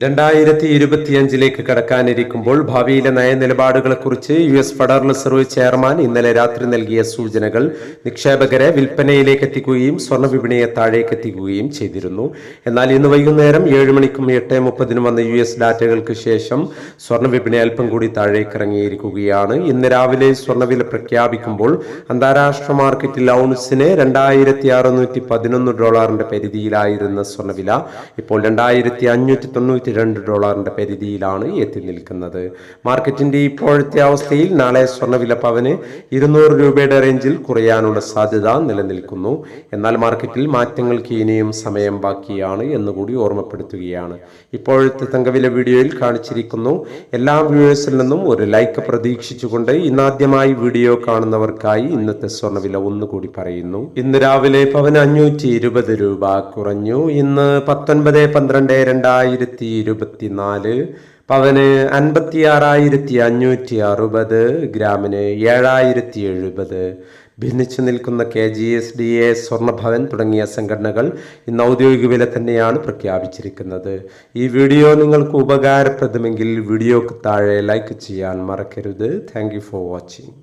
രണ്ടായിരത്തി ഇരുപത്തിയഞ്ചിലേക്ക് കടക്കാനിരിക്കുമ്പോൾ ഭാവിയിലെ നയനിലപാടുകളെക്കുറിച്ച് U S federal reserve chairman ഇന്നലെ രാത്രി നൽകിയ സൂചനകൾ നിക്ഷേപകരെ വിൽപ്പനയിലേക്ക് എത്തിക്കുകയും സ്വർണ വിപണിയെ താഴേക്ക് എത്തിക്കുകയും ചെയ്തിരുന്നു. എന്നാൽ ഇന്ന് വൈകുന്നേരം ഏഴ് മണിക്കും എട്ട് മുപ്പതിനും വന്ന യു എസ് ഡാറ്റകൾക്ക് ശേഷം സ്വർണ വിപണി അല്പം കൂടി താഴേക്ക് ഇറങ്ങിയിരിക്കുകയാണ് ഇന്ന് രാവിലെ സ്വർണവില പ്രഖ്യാപിക്കുമ്പോൾ അന്താരാഷ്ട്ര മാർക്കറ്റിൽ ഔൺസിന് രണ്ടായിരത്തി അറുന്നൂറ്റി പതിനൊന്ന് ഡോളറിന്റെ പരിധിയിലായിരുന്ന സ്വർണവില ഇപ്പോൾ രണ്ടായിരത്തി അഞ്ഞൂറ്റി തൊണ്ണൂറ്റി രണ്ട് ഡോളറിന്റെ പരിധിയിലാണ് എത്തി നിൽക്കുന്നത്. മാർക്കറ്റിന്റെ ഇപ്പോഴത്തെ അവസ്ഥയിൽ നാളെ സ്വർണവില പവന് ഇരുന്നൂറ് രൂപയുടെ റേഞ്ചിൽ കുറയാനുള്ള സാധ്യത നിലനിൽക്കുന്നു. എന്നാൽ മാർക്കറ്റിൽ മാറ്റങ്ങൾക്ക് ഇനിയും സമയം ബാക്കിയാണ് എന്നുകൂടി ഓർമ്മപ്പെടുത്തുകയാണ്. ഇപ്പോഴത്തെ തങ്കവില വീഡിയോയിൽ കാണിച്ചിരിക്കുന്നു. എല്ലാ വ്യൂവേഴ്സിൽ നിന്നും ഒരു ലൈക്ക് പ്രതീക്ഷിച്ചുകൊണ്ട് ഇന്നാദ്യമായി വീഡിയോ കാണുന്നവർക്കായി ഇന്നത്തെ സ്വർണവില ഒന്നുകൂടി പറയുന്നു. ഇന്ന് രാവിലെ പവന് അഞ്ഞൂറ്റി രൂപ കുറഞ്ഞു. ഇന്ന് പത്തൊൻപത് പന്ത്രണ്ട് രണ്ടായിരത്തി ഇരുപത്തിനാല് പവന് അൻപത്തി ആറായിരത്തി അഞ്ഞൂറ്റി അറുപത് ഗ്രാമിന് ഏഴായിരത്തി എഴുപത് ഭിന്നിച്ചു നിൽക്കുന്ന K G S D A സ്വർണഭവൻ തുടങ്ങിയ സംഘടനകൾ ഇന്ന് ഔദ്യോഗിക വില തന്നെയാണ് പ്രഖ്യാപിച്ചിരിക്കുന്നത്. ഈ വീഡിയോ നിങ്ങൾക്ക് ഉപകാരപ്രദമെങ്കിൽ വീഡിയോക്ക് താഴെ ലൈക്ക് ചെയ്യാൻ മറക്കരുത്. Thank for watching